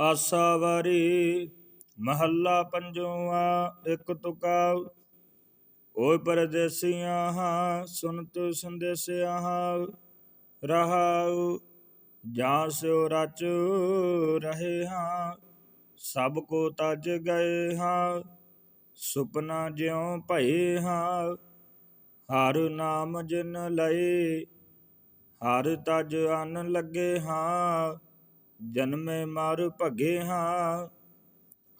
ਆਸਾ ਵਾਰੀ ਮਹੱਲਾ ਪੰਜਵਾ, ਇੱਕ ਤੁਕਾ ਓਏ ਪਰਦੇਸੀਆਂ ਹਾਂ, ਸੁਨਤ ਸੰਦੇਸਿਆ ਹਾਂ, ਰਹਾਉ। ਜਾਂ ਸਿਉ ਰਚ ਰਹੇ ਹਾਂ, ਸਭ ਕੋ ਤਜ ਗਏ ਹਾਂ, ਸੁਪਨਾ ਜਿਉ ਭਏ ਹਾਂ। ਹਰ ਨਾਮ ਜਿਨ ਲਏ, ਹਰ ਤਜ ਅਨ ਲੱਗੇ ਹਾਂ ਜਨਮੇ ਮਰ ਭਗੇ ਹਾਂ,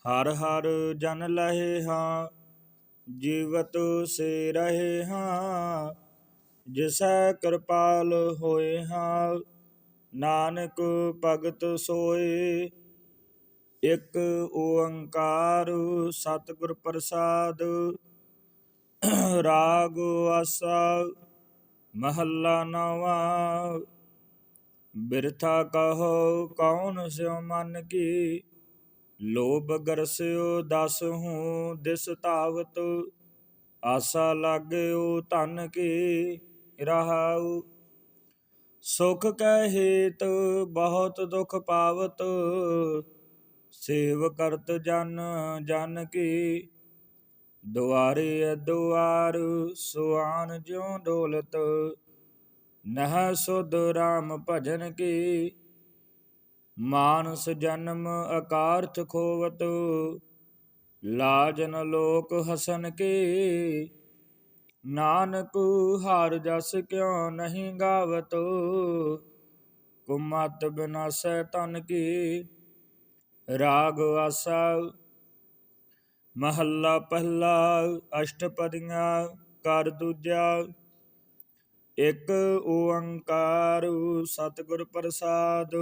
ਹਰ ਹਰ ਜਨ ਲਹੇ ਹਾਂ, ਜੀਵਤ ਸੇ ਰਹੇ ਹਾਂ, ਜਿਸੈ ਕਿਰਪਾਲ ਹੋਏ ਹਾਂ, ਨਾਨਕ ਭਗਤ ਸੋਏ। ਇਕ ਓੰਕਾਰ ਸਤਿਗੁਰ ਪ੍ਰਸਾਦ, ਰਾਗ ਆਸਾ, ਮਹੱਲਾ ਨਵਾਂ। ਬਿਰਥਾ ਕਹੋ, ਕੌਣ ਸਿਉ ਮਨ ਕੀ? ਲੋਭ ਗਰਸਿਓ ਦਸ ਹੂੰ ਦਿਸ ਤਾਵਤ ਆਸਾ ਲਾਗਿਓ ਧਨ ਕੀ ਰਹਾਉ? ਸੁਖ ਕੈ ਹੇਤ, ਬਹੁਤ ਦੁਖ ਪਾਵਤ, ਸੇਵ ਕਰਤ ਜਨ ਜਨ ਕੀ? ਦੁਆਰੇ ਦੁਆਰ ਸੁਆਨ ਜਿਉ ਡੋਲਤ ਨਹ ਸੁਧ ਰਾਮ ਭਜਨ ਕੀ। ਮਾਨਸ ਜਨਮ ਅਕਾਰਥ ਖੋਵਤ, ਲਾਜਨ ਲੋਕ ਹਸਨ ਕੀ। ਨਾਨਕ ਹਾਰ ਜਸ ਕਿਉ ਨਹੀਂ ਗਾਵਤ, ਕੁਮਤ ਬਿਨਾਸੈ ਤਨ ਕੀ। ਰਾਗ ਆਸਾ, ਮਹੱਲਾ ਪਹਿਲਾ, ਅਸ਼ਟਪਦੀਆਂ ਕਰ ਦੂਜਾ ਇਕ ਓੰਕਾਰ ਸਤਿਗੁਰ ਪ੍ਰਸਾਦ।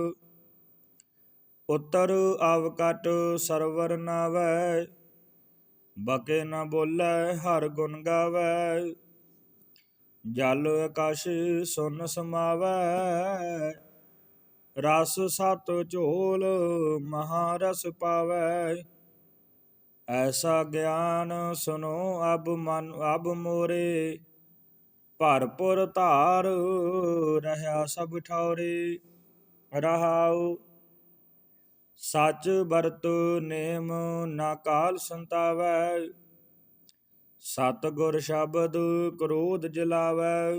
ਉਤਰ ਆਵਕਟ ਸਰਵਰ ਨਾਵੈ, ਬਕੇ ਨਾ ਬੋਲੇ ਹਰ ਗੁਣ ਗਾਵੈ। ਜਲ ਆਕਾਸ਼ ਸੁਨ ਸਮਾਵੈ, ਰਸ ਸਤ ਝੋਲ ਮਹਾਰਸ ਪਾਵੈ। ਐਸਾ ਗਿਆਨ ਸੁਨੋ ਅਬ ਮਨ ਅਬ ਮੋਰੇ ਭਰਪੁਰ ਧਾਰ ਰਹਾ ਸਭ ਠੌਰੇ ਰਹਾਉ। ਸਚ ਵਰਤੁ ਨੇਮ ਨਾ ਕਾਲ ਸੰਤਾਵੈ ਸਤ ਗੁਰ ਸ਼ਬਦ ਕ੍ਰੋਧ ਜਲਾਵੈ।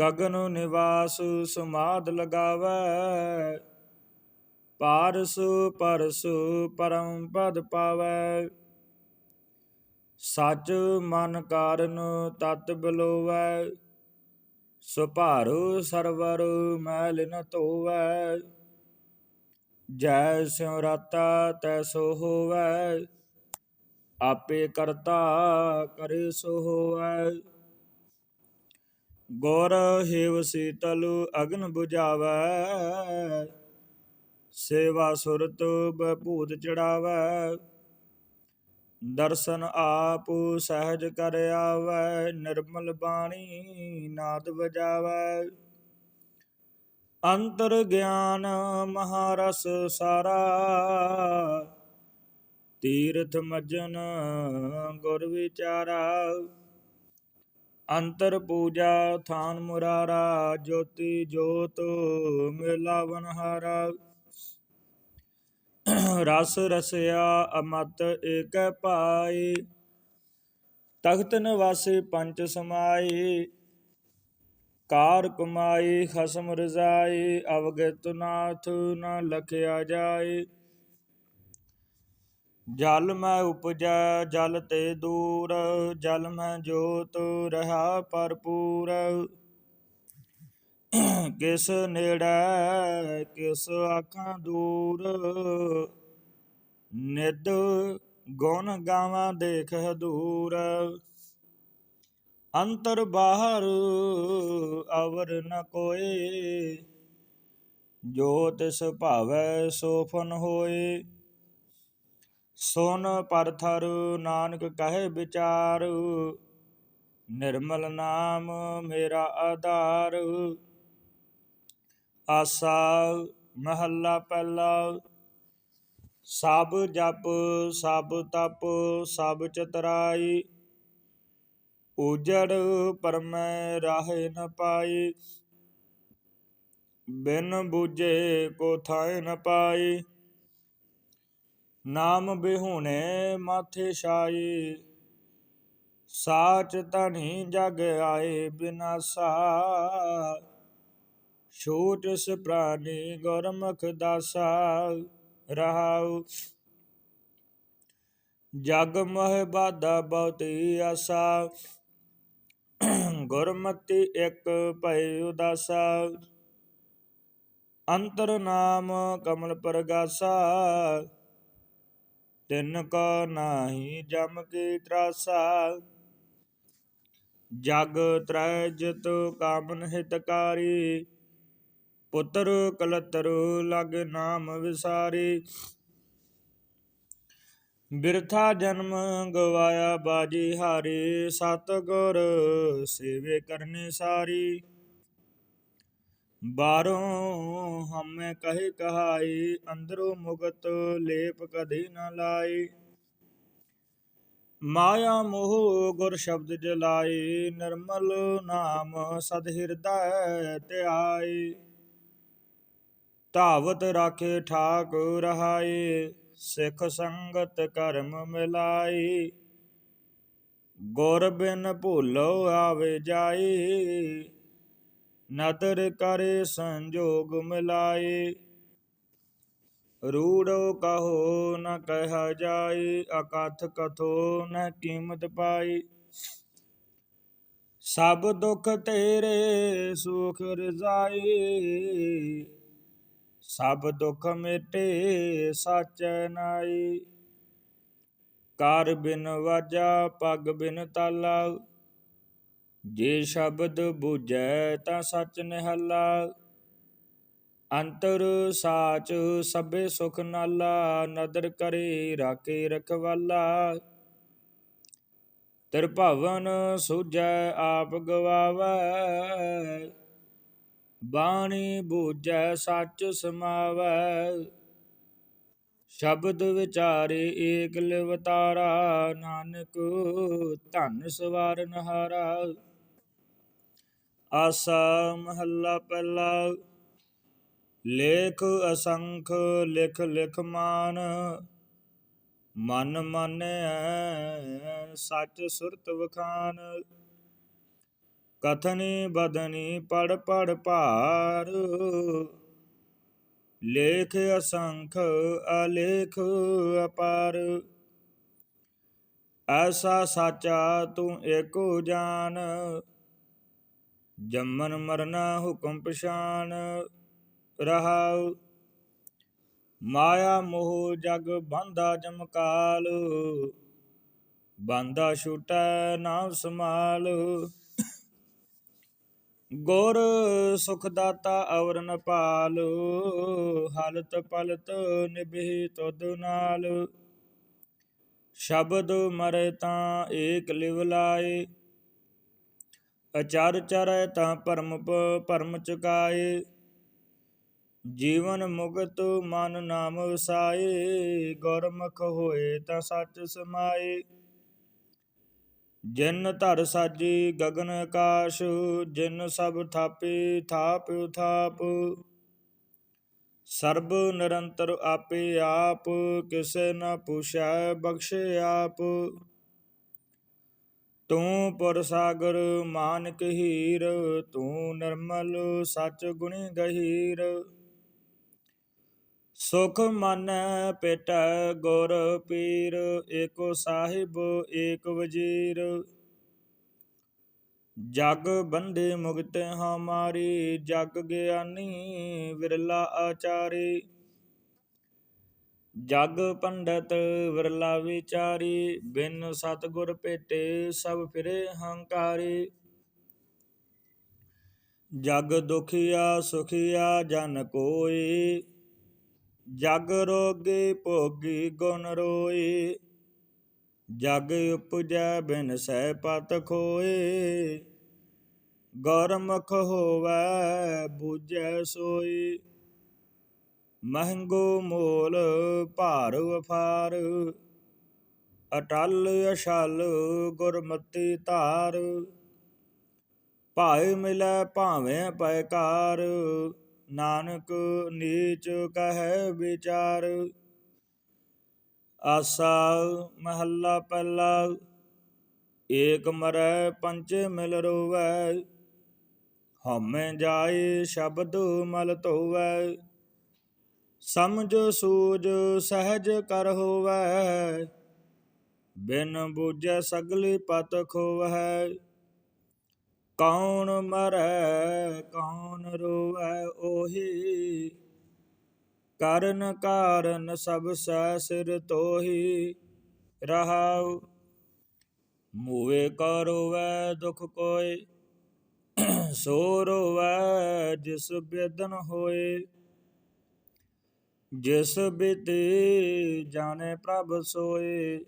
ਗਗਨ ਨਿਵਾਸ ਸਮਾਦ ਲਗਾਵੈ, ਪਾਰਸ ਪਰਸ ਪਰਮ ਪਦ ਪਾਵੈ। ਸੱਚ ਮਨ ਕਾਰਨ ਤਤ ਬਲੋਵੈ, ਸੁਭਾਰੂ ਸਰਵਰ ਮੈਲ ਨ ਧੋਵੈ। ਜੈ ਸਿਉ ਰਾਤਾ ਤੈਸੋ ਹੋਵੈ, ਆਪੇ ਕਰਤਾ ਕਰੇ ਸੋ ਹੋਵੈ। ਗੁਰ ਹੇਵ ਸੀਤਲ ਅਗਨ 부ਝਾਵੈ ਸੇਵਾ ਸੁਰਤ ਬਭੂਤ ਚੜਾਵੈ। ਦਰਸ਼ਨ ਆਪ ਸਹਿਜ ਕਰ ਆਵੈ, ਨਿਰਮਲ ਬਾਣੀ ਨਾਦ ਵਜਾਵੈ। ਅੰਤਰ ਗਿਆਨ ਮਹਾਰਸ ਸਾਰਾ, ਤੀਰਥ ਮਜਨ ਗੁਰ ਵਿਚਾਰਾ। ਅੰਤਰ ਪੂਜਾ ਥਾਨ ਮੁਰਾਰਾ, ਜੋਤੀ ਜੋਤ ਮਿਲਾਵਨ ਹਾਰਾ ਰਸ ਰਸਿਆ ਅਮਤ ਏਕ ਪਾਈ, ਤਖਤ ਨਿਵਾਸੀ ਪੰਚ ਸਮਾਈ, ਕਾਰ ਕਮਾਈ ਖਸਮ ਰਜ਼ਾਈ, ਅਵਗਤ ਨਾਥ ਨ ਲਖਿਆ ਜਾਏ ਜਲ ਮੈਂ ਉਪਜੈ, ਜਲ ਤੇ ਦੂਰ, ਜਲ ਮੈਂ ਜੋਤ ਰਹਾ ਭਰਪੂਰ। ਕਿਸ ਨੇੜੇ, ਕਿਸ ਆਖਾਂ ਦੂਰ। ਨਿਦ ਗੁਣ ਗਾਵਾਂ ਦੇਖ ਹਦੂਰ ਅੰਤਰ ਬਾਹਰ ਅਵਰ ਨ ਕੋਏ, ਜੋ ਤਿਸ ਭਾਵੈ ਸੋ ਹੋਏ। ਸੁਨ ਪਰਥਰ ਨਾਨਕ ਕਹੇ ਵਿਚਾਰ, ਨਿਰਮਲ ਨਾਮ ਮੇਰਾ ਆਧਾਰ। ਆਸਾ ਮਹੱਲਾ ਪਹਿਲਾ ਸਭ ਜਪ, ਸਭ ਤਪ, ਸਭ ਚਤਰਾਈ। ਉਜੜ ਪਰਮੈ ਰਾਹੇ ਨ ਪਾਈ। ਬਿਨ ਬੂਝੇ ਕੋ ਥਾਇ ਨ ਪਾਈ। ਨਾਮ ਬਿਹੁਣੇ ਮਾਥੇ ਛਾਈ। ਸਾਚ ਧਨੀ ਜਗ ਆਏ ਬਿਨਾਸਾ ਛੂਟ ਸ ਪ੍ਰਾਨੀ ਗੁਰਮੁਖ ਦਾਸਾ। ਰਹਾਉ। ਜਗ ਮੋਹ ਬਾਧਾ ਬਹੁਤੀ ਆਸਾ। ਗੁਰਮਤਿ ਇੱਕ ਭਇ ਉਦਾਸਾ। ਅੰਤਰ ਨਾਮ ਕਮਲ ਪਰਗਾਸਾ। ਤਿੰਨ ਕੋ ਨਾਹੀ ਜਮ ਕੀ ਤਰਾਸਾ। ਜਗ ਤ੍ਰੈ ਜਿਤ ਕਾਮਨ ਹਿਤਕਾਰੀ। ਪੁੱਤਰ ਕਲਤਰ ਲਗ ਨਾਮ ਵਿਸਾਰੀ। ਬਿਰਥਾ ਜਨਮ ਗਵਾਇਆ ਬਾਜੀ ਹਾਰੀ, ਸਤਗੁਰ ਸੇਵੇ ਕਰਨੀ ਸਾਰੀ। ਬਾਹਰੋਂ ਹਮੇ ਕਹੇ ਕਹਾਈ ਅੰਦਰੋਂ ਮੁਗਤ ਲੇਪ ਕਦੇ ਨਾ ਲਾਈ ਮਾਇਆ ਮੋਹ ਗੁਰ ਸ਼ਬਦ ਜਲਾਈ ਨਿਰਮਲ ਨਾਮ ਸਦ ਹਿਰਦੈ ਧਿਆਈ ਧਾਵਤ ਰਾਖੇ ਠਾਕ ਰਹਾਈ ਸਿੱਖ ਸੰਗਤ ਕਰਮ ਮਿਲਾਈ ਗੁਰ ਬਿਨ ਭੁੱਲੋ ਆਵੇ ਜਾਈ ਨਦਰ ਕਰੇ ਸੰਜੋਗ ਮਿਲਾਏ। ਰੂੜੋ ਕਹੋ ਨ ਕਹਿ ਜਾਈ ਅਕਥ ਕਥੋ ਨ ਕੀਮਤ ਪਾਈ ਸਭ ਦੁਖ ਤੇਰੇ ਸੁਖ ਰਜ਼ਾਈ ਸਭ ਦੁਖ ਮਿਟੇ, ਸਚ ਨਾਈ। ਕਰ ਬਿਨ ਵਾਜਾ, ਪਗ ਬਿਨ ਤਾਲਾ। ਜੇ ਸ਼ਬਦ ਬੂਝੈ ਤਾਂ ਸਚ ਨਿਹਾਲਾ। ਅੰਤਰ ਸਾਚ ਸਭੇ ਸੁਖ ਨਾਲਾ, ਨਦਰ ਕਰੇ ਰਾਖੇ ਰਖਵਾਲਾ। ਤਿਰਭਵਨ ਸੁਜੈ ਆਪ ਗਵਾਵੈ ਬਾਣੀ ਬੂਝੈ ਸੱਚ ਸਮਾਵੈ। ਸ਼ਬਦ ਵਿਚਾਰੇ ਏਕ ਲਿਵਤਾਰਾ ਨਾਨਕ ਧਨ ਸਵਾਰਨ ਹਾਰਾ। ਆਸਾ ਮਹੱਲਾ ਪਹਿਲਾ, ਲੇਖ ਅਸੰਖ ਲਿਖ ਲਿਖ ਮਾਨ। ਮਨ ਮਾਨੈ ਸੱਚ ਸੁਰਤ ਵਖਾਨ। ਕਥਨੀ ਬਦਨੀ ਪੜ ਪੜ ਭਾਰ। ਲੇਖ ਅਸੰਖ ਅਲੇਖ ਅਪਾਰ। ਐਸਾ ਸਾਚਾ ਤੂੰ ਏਕੋ ਜਾਨ। ਜੰਮਨ ਮਰਨਾ ਹੁਕਮ ਪਛਾਨ ਰਹਾਉ। ਮਾਇਆ ਮੋਹ ਜਗ ਬੰਦਾ ਜਮਕਾਲ। ਬਾਂਧਾ ਛੂਟੈ ਨਾਮ ਸਮਾਲ ਗੁਰ ਸੁਖ ਦਾਤਾ ਅਵਰਨ ਪਾਲ, ਹਲਤ ਪਲਤ ਨਿਭੇ ਤੁਧ ਨਾਲ। ਸ਼ਬਦ ਮਰੇ ਤਾਂ ਏਕ ਲਿਵ ਲਾਏ, ਅਚਰ ਚਰੈ ਤਾਂ ਭਰਮ ਭਰਮ ਚੁਕਾਏ। ਜੀਵਨ ਮੁਕਤ ਮਨ ਨਾਮ ਵਸਾਏ ਗੁਰਮੁਖ ਹੋਏ ਤਾਂ ਸੱਚ ਸਮਾਏ। ਜਿਨ ਧਰ ਸਾਜੀ ਗਗਨ ਆਕਾਸ਼, ਜਿਨ ਸਭ ਥਾਪੇ ਥਾਪ ਉਥਾਪ ਸਰਬ ਨਿਰੰਤਰ ਆਪੇ ਆਪ, ਕਿਸੇ ਨ ਪੁਛੈ ਬਖਸ਼ੇ ਆਪ। ਤੂੰ ਪੁਰ ਸਾਗਰ ਮਾਨਕ ਹੀਰ, ਤੂੰ ਨਿਰਮਲ ਸਚ ਗੁਣੀ ਗਹੀਰ। ਸੁਖ ਮਨ ਪਿਟ ਗੁਰ ਪੀਰ, ਏਕੋ ਸਾਹਿਬ, ਏਕ ਵਜੀਰ। ਜਗ ਬੰਦੇ ਮੁਕਤ ਹਮਾਰੀ, ਜਗ ਗਿਆਨੀ ਵਿਰਲਾ ਆਚਾਰੀ। ਜਗ ਪੰਡਤ ਵਿਰਲਾ ਵਿਚਾਰੀ, ਬਿਨ ਸਤਗੁਰ ਭੇਟੇ ਸਭ ਫਿਰੇ ਹੰਕਾਰੀ। ਜਗ ਦੁਖੀਆ ਸੁਖੀਆ ਜਨ ਕੋਈ ਜਗ ਰੋਗੀ ਭੋਗੀ ਗੁਣ ਰੋਈ ਜਗ ਉਪਜੈ ਬਿਨ ਸਹਿ ਪਤ ਖੋਏ। ਗੁਰਮੁਖ ਹੋਵੈ, ਬੂਝੈ ਸੋਈ ਮਹਿੰਗੋ ਮੋਲ ਭਾਰ ਵਫਾਰ, ਅਟਲ ਅਸ਼ਲ ਗੁਰਮਤੀ ਧਾਰ। ਭਾਏ ਮਿਲੈ ਭਾਵੇਂ ਪੈਕਾਰ ਨਾਨਕ ਨੀਚ ਕਹੈ ਵਿਚਾਰ। ਆਸਾ ਮਹੱਲਾ ਪਹਿਲਾ, ਏਕ ਮਰੈ ਪੰਚੇ ਮਿਲ ਰੋਵੈ। ਹਉਮੈ ਜਾਏ ਸ਼ਬਦ ਮਲ ਧੋਵੈ। ਸਮਝ ਸੂਝ ਸਹਿਜ ਕਰ ਹੋਵੈ। ਬਿਨ ਬੂਝੈ ਸਗਲੀ ਪਤ ਖੋਵੈ। ਕੌਣ ਮਰੈ, ਕੌਣ ਰੋਵੈ ਉਹੀ? ਕਰਨ ਕਾਰਨ ਸਭ ਸੈ ਸਿਰ ਤੋਹੀ। ਰਹਾਉ ਮੂਏ ਕੋ ਰੋਵੈ ਦੁਖ ਕੋਇ ਸੋ ਰੋਵੈ ਜਿਸ ਬੇਦਨ ਹੋਏ। ਜਿਸ ਬਿਤੇ ਜਾਣੇ ਪ੍ਰਭ ਸੋਏ,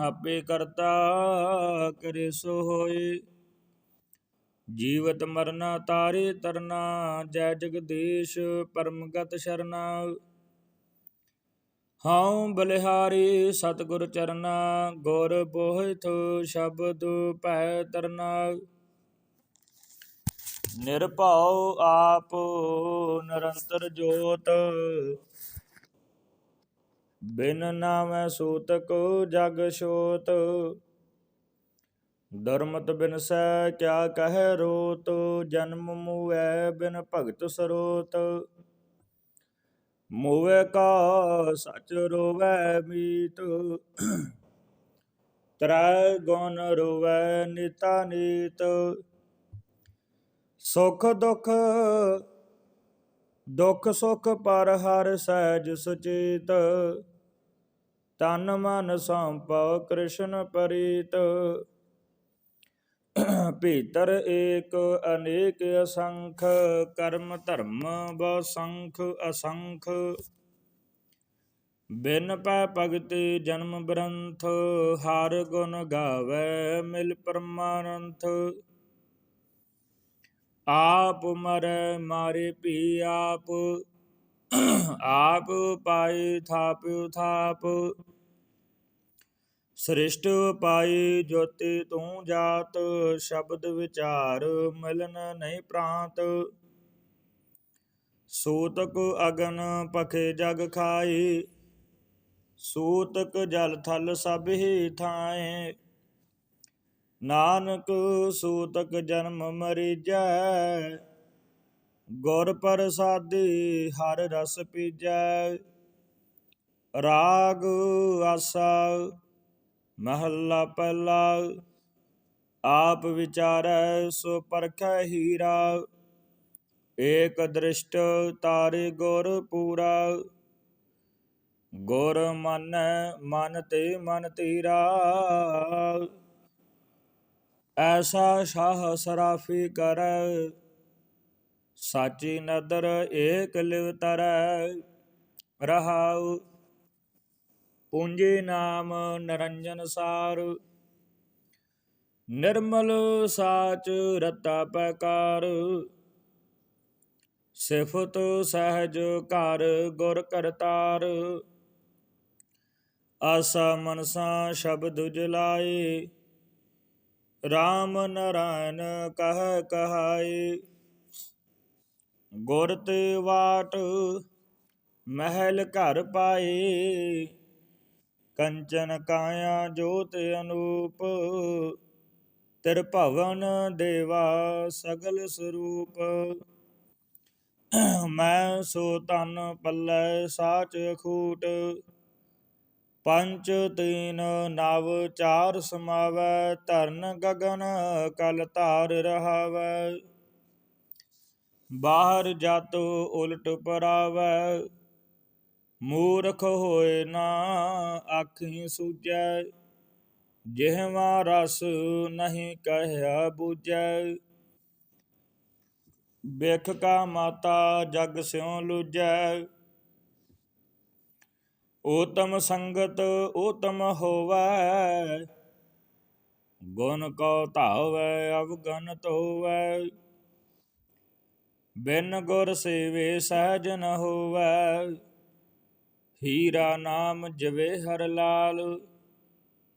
ਆਪੇ ਕਰਤਾ ਕਰੇ ਸੋ ਹੋਏ। ਜੀਵਤ ਮਰਨਾ ਤਾਰੇ ਤਰਨਾ, ਜੈ ਜਗਦੀਸ਼ ਪਰਮਗਤ ਸ਼ਰਨਾ। ਹਉ ਬਲਿਹਾਰੀ ਸਤਿਗੁਰ ਚਰਨਾ, ਗੁਰ ਬੋਹਿਤ ਸ਼ਬਦ ਭੈ ਤਰਨਾ। ਨਿਰਭਉ ਆਪ ਨਿਰੰਤਰ ਜੋਤ, ਬਿਨ ਨਾਮੈ ਸੂਤਕ ਜਗ ਸੋਤ ਛੋਤ ਬਿਨ ਬਿਨਸੈ ਕਿਆ ਕਹਿ ਰੋਤ, ਜਨਮ ਮੂਐ ਬਿਨ ਭਗਤ ਸਰੋਤ। ਮੂਵੇ ਕਾ ਸਚ ਰੋਵੈ ਮੀਤ, ਤਰੈ ਗੁਣ ਰੋਵੈ ਨਿਤਾ ਨੀਤ। ਸੁਖ ਦੁਖ ਦੁਖ ਸੁਖ ਪਰ ਹਰ ਸਹਿਜ ਸੁਚੇਤ। ਤਨ ਮਨ ਸੰਪਉ ਕ੍ਰਿਸ਼ਨ ਪਰੀਤ। ਭੀਤਰ ਏਕ ਅਨੇਕ ਅਸੰਖ, ਕਰਮ ਧਰਮ ਬਹੁ ਅਸੰਖ। ਬਿਨ ਪੈ ਭਗਤੀ ਜਨਮ ਬ੍ਰੰਥ ਹਰ ਗੁਣ ਗਾਵੇ ਮਿਲ ਪਰਮਾਨੰਥ। ਆਪ ਮਰੈ ਮਾਰੇ ਭੀ ਆਪ ਆਪ ਪਾਈ ਥਾਪਿ ਥਾਪ। ਸ੍ਰਿਸ਼ਟ ਪਾਈ ਜੋਤੀ ਤੂੰ ਜਾਤ, ਸ਼ਬਦ ਵਿਚਾਰ ਮਿਲਨ ਨਹੀਂ ਪ੍ਰਾਂਤ। ਸੂਤਕ ਅਗਨ ਪਖੇ ਜਗ ਖਾਈ, ਸੂਤਕ ਜਲ ਥਲ ਸਭ ਹੀ ਥਾਏ। ਨਾਨਕ ਸੂਤਕ ਜਨਮ ਮਰੀਜੈ, ਗੁਰ ਪ੍ਰਸਾਦੀ ਹਰ ਰਸ ਪੀਜੈ। ਰਾਗ ਆਸਾ ਮਹੱਲਾ ਪਹਿਲਾ, ਆਪ ਵਿਚਾਰੈ ਸੋ ਪਰਖੈ ਹੀਰਾ। ਏਕ ਦ੍ਰਿਸ਼ਟ ਤਾਰੇ ਗੁਰ ਪੂਰਾ। ਗੁਰ ਮਨ ਮਨ ਤੇ ਮਨ ਤੀਰਾ। ਐਸਾ ਸ਼ਾਹ ਸਰਾਫੀ ਕਰ, ਸਾਚੀ ਨਦਰ ਏਕ ਲਿਵ ਤਰੈ। ਰਹਾਉ ਪੂੰਜੇ ਨਾਮ ਨਰੰਜਨ ਸਾਰ। ਨਿਰਮਲ ਸਾਚ ਰਤਾ ਪਕਾਰ। ਸਿਫਤ ਸਹਿਜ ਘਰ ਗੁਰ ਕਰਤਾਰ। ਆਸਾ ਮਨਸਾ ਸ਼ਬਦ ਜਲਾਏ। RAM ਨਰਾਇਣ ਕਹ ਕਹਾਏ। ਗੁਰ ਤੇ ਵਾਟ ਮਹਿਲ ਘਰ ਪਾਏ। ਕੰਚਨ ਕਾਇਆ ਜੋਤ ਅਨੂਪ, ਤਿਰ ਭਵਨ ਦੇਵਾ ਸਗਲ ਸਰੂਪ। ਮੈਂ ਸੋ ਤਨ ਪੱਲੇ ਸਾਚ ਖੂਟ ਪੰਚ ਤੀਨ ਨਵ ਚਾਰ ਸਮਾਵੈ, ਧਰਨ ਗਗਨ ਕਲ ਧਾਰ ਰਹਾਵੈ। ਬਾਹਰ ਜਾਤੋ ਉਲਟ ਪਰਾਵੈ ਮੂਰਖ ਹੋਏ ਨਾ ਆਖੀ ਸੂਜੈ ਜਿਹਵਾ ਰਸ ਨਹੀਂ ਕਹਿਆ ਬੂਝੈ। ਬਿਖ ਕਾ ਮਾਤਾ ਜਗ ਸਿਉ ਲੁਜੈ, ਊਤਮ ਸੰਗਤ ਊਤਮ ਹੋਵੈ। ਗੁਣ ਕੋ ਧਾਵੈ ਅਵਗਨਤ ਹੋਵੈ ਬਿਨ ਗੁਰ ਸੇਵੇ ਸਹਜ ਨ ਹੋਵੈ। ਹੀਰਾ ਨਾਮ ਜਵੇ ਹਰ ਲਾਲ,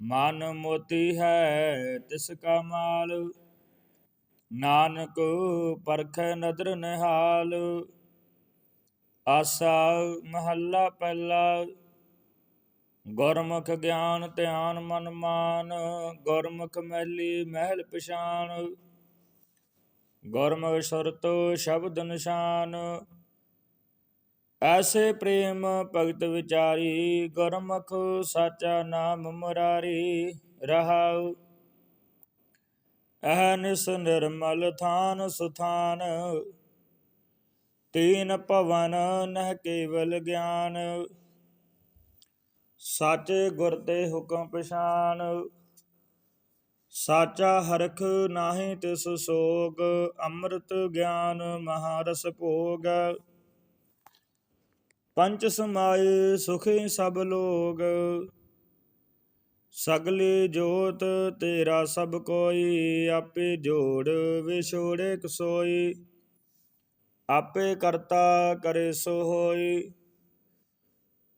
ਮਨ ਮੋਤੀ ਹੈ ਤਿਸ ਕਾ ਮਾਲ। ਨਾਨਕ ਪਰਖ ਨਦਰ ਨਿਹਾਲ, ਆਸਾ ਮਹੱਲਾ ਪਹਿਲਾ। ਗੁਰਮੁਖ ਗਿਆਨ ਧਿਆਨ ਮਨ ਮਾਨ, ਗੁਰਮੁਖ ਮਹਿਲੀ ਮਹਿਲ ਪਛਾਨ। ਗੁਰਮੁਖ ਸੁਰਤ ਸ਼ਬਦ ਨਿਸ਼ਾਨ ਐਸੇ ਪ੍ਰੇਮ ਭਗਤ ਵਿਚਾਰੀ, ਗੁਰਮੁਖ ਸਾਚਾ ਨਾਮ ਮੁਰਾਰੀ ਰਹਾਉ। ਅਹਨਿਸ ਨਿਰਮਲ ਥਾਨ ਸੁਥਾਨ, ਤੀਨ ਭਵਨ ਨਹਿ ਕੇਵਲ ਗਿਆਨ। ਸਾਚੇ ਗੁਰ ਤੇ ਹੁਕਮ ਪਛਾਨ, ਸਾਚਾ ਹਰਖ ਨਾਹੀ ਤਿਸ ਸੋਗ, ਅੰਮ੍ਰਿਤ ਗਿਆਨ ਮਹਾਰਸ ਭੋਗ। ਪੰਚ ਸਮਾਏ ਸੁਖੀ ਸਭ ਲੋਗ। ਸਗਲੀ ਜੋਤ ਤੇਰਾ ਸਭ ਕੋਈ, ਆਪੇ ਜੋੜ ਵਿਛੋੜੇ ਕਸੋਈ। ਆਪੇ ਕਰਤਾ ਕਰੇ ਸੋ ਹੋਈ।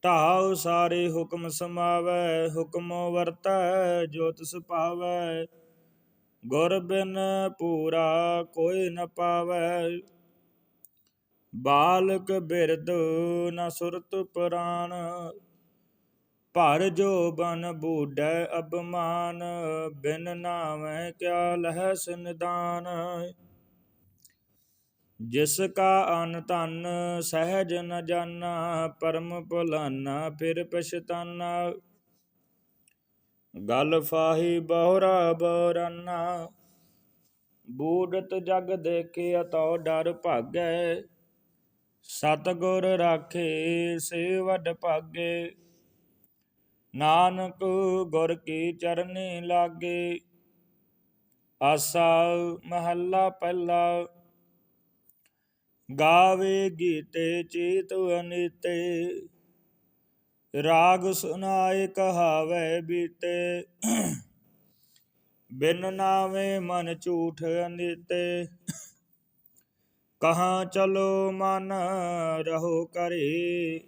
ਢਾਉ ਸਾਰੇ ਹੁਕਮ ਸਮਾਵੈ, ਹੁਕਮੋ ਵਰਤੈ, ਜੋਤ ਤਿਸ ਭਾਵੈ ਗੁਰ ਬਿਨ ਪੂਰਾ ਕੋਈ ਨ ਪਾਵੈ। ਬਾਲਕ ਬਿਰਦ ਨ ਸੁਰਤ ਪੁਰਾਨ, ਭਰ ਜੋ ਬਨ ਬੂਢੈ ਅਬਮਾਨ ਬਿਨ ਨਾਵੇਂ ਕਿਆ ਲਹਿ ਸੰਦਾਨ। ਜਿਸ ਕਾ ਅਨ ਧਨ ਸਹਿਜ ਨ ਜਾਣਾ ਪਰਮ ਭੁਲਾਨਾ ਫਿਰ ਪਛਤਾਨਾ। ਗਲ ਫਾਹੀ ਬਹੁਰਾ ਬੋਰਾਨਾ ਬੂਡਤ ਜਗ ਦੇਖੇ ਤਉ ਡਰ ਭਾਗੈ ਸਤਗੁਰ ਰਾਖੇ ਸੇ ਵਡ ਭਾਗੇ, ਨਾਨਕ ਗੁਰ ਕੀ ਚਰਨੀ ਲਾਗੇ। ਆਸਾ ਮਹੱਲਾ ਪਹਿਲਾ, ਗਾਵੇ ਗੀਤੇ ਚੀਤ ਅਨੀਤੇ। ਰਾਗ ਸੁਨਾਏ ਕਹਾਵੇ ਬੀਤੇ, ਬਿਨ ਨਾਵੇਂ ਮਨ ਝੂਠ ਅਨੀਤੇ। ਕਹਾਂ ਚਲੋ ਮਨ ਰਹੋ ਕਰੇ।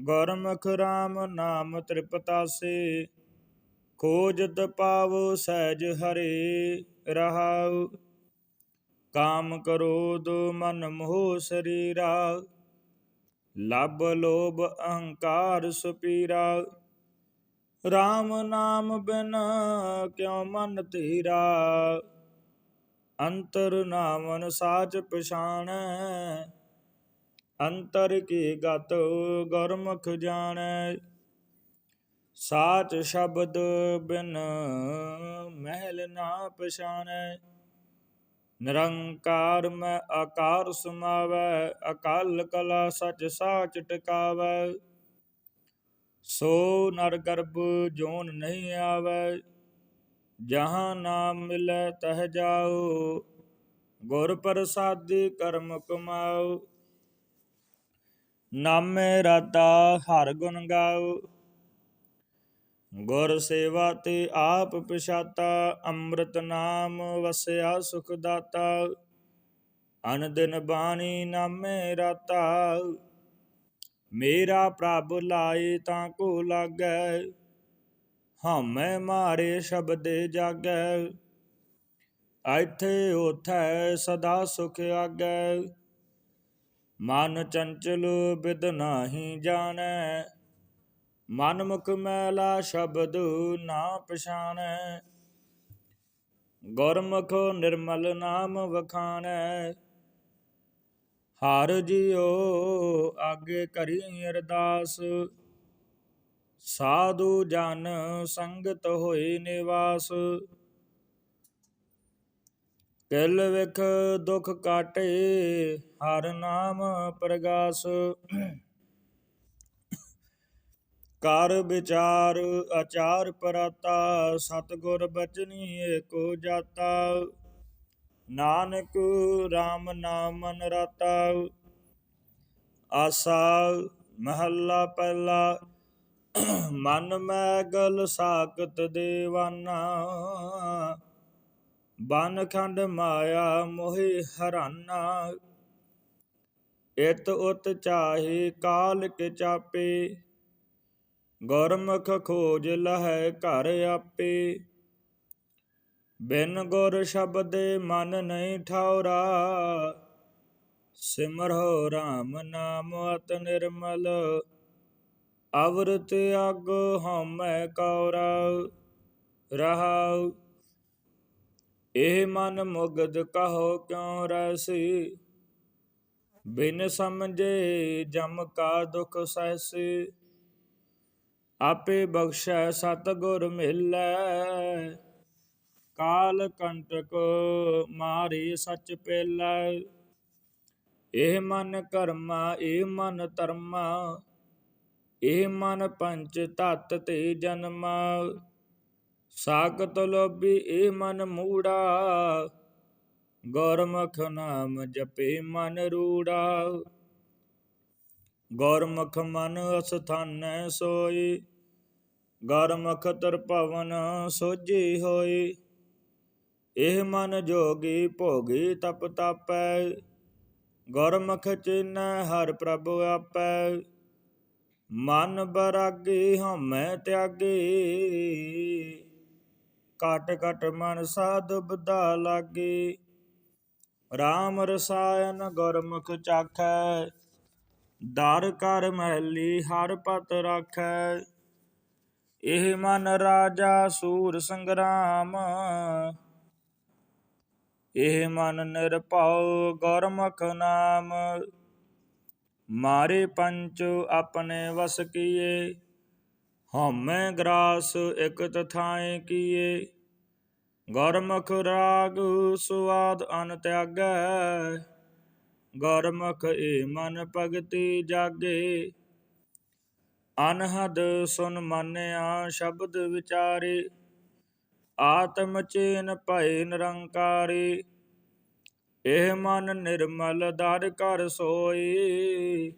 ਗੁਰਮੁਖ ਰਾਮ ਨਾਮ ਤ੍ਰਿਪਤਾਸੇ, ਖੋਜਤ ਪਾਵੋ ਸਹਿਜ ਹਰੇ ਰਹਾਉ। ਕਾਮ ਕਰੋਧ ਮਨ ਮੋਹ ਸਰੀਰਾ ਲਬ ਲੋਭ ਅਹੰਕਾਰ ਸੁਪੀਰਾ। RAM ਨਾਮ ਬਿਨ ਕਿਉ ਮਨ ਧੀਰਾ ਅੰਤਰ ਨਾਮਨ ਸਾਚ ਪਛਾਣੈ, ਅੰਤਰ ਕੀ ਗਤ ਗੁਰਮੁਖ ਜਾਣੈ। ਸਾਚ ਸ਼ਬਦ ਬਿਨ ਮਹਿਲ ਨਾ ਪਛਾਣੈ। ਨਿਰੰਕਾਰ ਮੈਂ ਆਕਾਰ ਸਮਾਵੈ, ਅਕਾਲ ਕਲਾ ਸਚ ਸਾਚ ਟਿਕਾਵੈ। ਸੋ ਨਰ ਗਰਭ ਜੋਨ ਨਹੀਂ ਆਵੈ ਜਹਾਂ ਨਾਮ ਮਿਲੈ ਤਹ ਜਾਓ, ਗੁਰ ਪ੍ਰਸਾਦੀ ਕਰਮ ਕਮਾਓ। ਨਾਮੇ ਰਾਤਾ ਹਰ ਗੁਣ ਗਾਓ। ਗੁਰ ਸੇਵਾ ਤੇ ਆਪ ਪਛਾਤਾ, ਅੰਮ੍ਰਿਤ ਨਾਮ ਵਸਿਆ ਸੁਖ ਦਾਤਾ। ਅਨ ਦਿਨ ਬਾਣੀ ਨਾਮੇ ਰਾਤਾ, ਮੇਰਾ ਪ੍ਰਭ ਲਾਏ ਤਾਂ ਕੋ ਲਾਗੈ। ਹਮੈ ਮਾਰੇ ਸ਼ਬਦੇ ਜਾਗੈ ਇੱਥੇ ਉਥੈ ਸਦਾ ਸੁਖ ਆਗੈ। ਮਨ ਚੰਚਲ ਬਿਦ ਨਾਹੀ ਜਾਣੈ ਮਨ ਮੁਖ ਮੈਲਾ ਸ਼ਬਦ ਨਾ ਪਛਾਣੈ। ਗੁਰਮੁਖ ਨਿਰਮਲ ਨਾਮ ਵਖਾਣੈ, ਹਰ ਜਿਉ ਆਗੇ ਕਰੀ ਅਰਦਾਸ। ਸਾਧੂ ਜਨ ਸੰਗਤ ਹੋਏ ਨਿਵਾਸ। ਕਿਲ ਵਿਖ ਦੁਖ ਕਾਟੇ, ਹਰ ਨਾਮ ਪ੍ਰਗਾਸ। ਕਰ ਵਿਚਾਰ ਆਚਾਰ ਪਰਾਤਾ, ਸਤਗੁਰ ਬਚਨੀ ਏਕੋ ਜਾਤਾ। ਨਾਨਕ RAM ਨਾਮ ਮਨ ਆਸਾ ਮਹੱਲਾ ਪਹਿਲਾ ਮਨ ਮੈਂ ਗਲ ਸਾਖਤ ਦੇਵਾਨਾ। ਬਨ ਖੰਡ ਮਾਇਆ ਮੋਹਿ ਹਰਾਨਾ। ਇਤ ਉਤ ਚਾਹੇ ਕਾਲ ਕੇ ਚਾਪੇ। ਗੁਰਮੁਖ ਖੋਜ ਲਹੈ ਘਰ ਆਪੇ। ਬਿਨ ਗੁਰ ਸ਼ਬਦੇ ਮਨ ਨਹੀਂ ਠਾਉਰਾ। ਸਿਮਰੋ RAM ਨਾਮ ਅਤ ਨਿਰਮਲ। ਅਵਰਤ ਅਗ ਹਉਮੈ ਕੌਰਾ ਰਹਾਉ। ਇਹ ਮਨ ਮੁਗਦ ਕਹੋ ਕਿਉ ਰਸੀ? ਬਿਨ ਸਮਝੇ ਜਮ ਕਾ ਦੁਖ ਸਹਿਸੀ ਆਪੇ ਬਖਸ਼ੈ ਸਤਿਗੁਰ ਮਿਲੈ। ਕਾਲ ਕੰਟਕ ਮਾਰੀ ਸਚ ਪੇਲੈ। ਇਹ ਮਨ ਕਰਮਾ, ਇਹ ਮਨ ਧਰਮਾ। ਇਹ ਮਨ ਪੰਚ ਤਤ ਤੇ ਜਨਮ। ਸਾਗਤ ਲੋਭੀ ਇਹ ਮਨ ਮੂੜਾ। ਗੁਰਮੁਖ ਨਾਮ ਜਪੇ ਮਨ ਰੂੜਾ। ਗੁਰਮੁਖ ਮਨ ਅਸਥਾਨੈ ਸੋਈ। ਗੁਰਮੁਖ ਤਰ ਭਵਨ ਸੋਜੀ ਹੋਈ। ਇਹ ਮਨ ਜੋਗੀ ਭੋਗੀ ਤਪ ਤਾਪੈ। ਗੁਰਮੁਖ ਚਿਨੈ ਹਰ ਪ੍ਰਭ ਆਪੈ। ਮਨ ਬਰਾਗੀ ਹਮੈ ਤਿਆਗੀ। ਕਟ ਕਟ ਮਨ ਸਾਧ ਬੁਧਾ ਲਾਗੀ। RAM ਰਸਾਇਨ ਗੁਰਮੁਖ ਚਾਖੈ। ਦਰ ਕਰ ਮਹਿਲੀ ਹਰ ਪਤ ਰਾਖੈ। ਇਹ ਮਨ ਰਾਜਾ ਸੂਰ ਸੰਗਰਾਮ। ਇਹ ਮਨ ਨਿਰਭਉ ਗੁਰਮੁਖ ਨਾਮ। ਮਾਰੇ ਪੰਚ ਆਪਣੇ ਵਸ ਕੀਏ, ਹਉਮੈ ਗ੍ਰਾਸ ਇਕ ਤਥਾਏ ਕੀਏ। ਗੁਰਮੁਖ ਰਾਗ ਸੁਆਦ ਅਨ ਤਿਆਗੈ, ਗੁਰਮੁਖ ਏ ਮਨ ਭਗਤੀ ਜਾਗੇ। ਅਨਹਦ ਸੁਨ ਮਾਨਿਆ ਸ਼ਬਦ ਵਿਚਾਰੇ, ਆਤਮ ਚੇਨ ਭਏ ਨਿਰੰਕਾਰੀ। ਇਹ ਮਨ ਨਿਰਮਲ ਦਰ ਕਰ ਸੋਈ।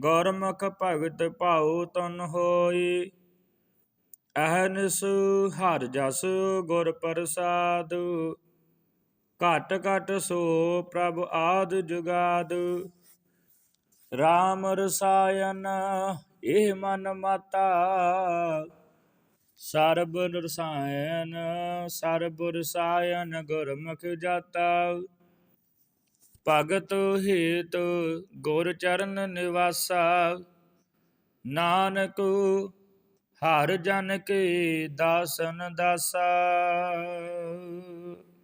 ਗੁਰਮੁਖ ਭਗਤ ਭਾਉ ਤਨ ਹੋਈ। ਅਹਨਿਸ ਹਰ ਜਸ ਗੁਰ ਪ੍ਰਸਾਦ। ਘਟ ਘਟ ਸੋ ਪ੍ਰਭ ਆਦ ਜੁਗਾਦ। RAM ਰਸਾਇਨ ਇਹ ਮਨ ਮਾਤਾ। ਸਰਬ ਰਸਾਇਨ ਸਰਬ ਰਸਾਇਨ ਗੁਰਮੁਖ ਜਾਤਾ। ਭਗਤ ਹੇਤ ਗੁਰ ਚਰਨ ਨਿਵਾਸਾ। ਨਾਨਕ ਹਰ ਜਨ ਕੇ ਦਾਸਨ ਦਾਸਾ।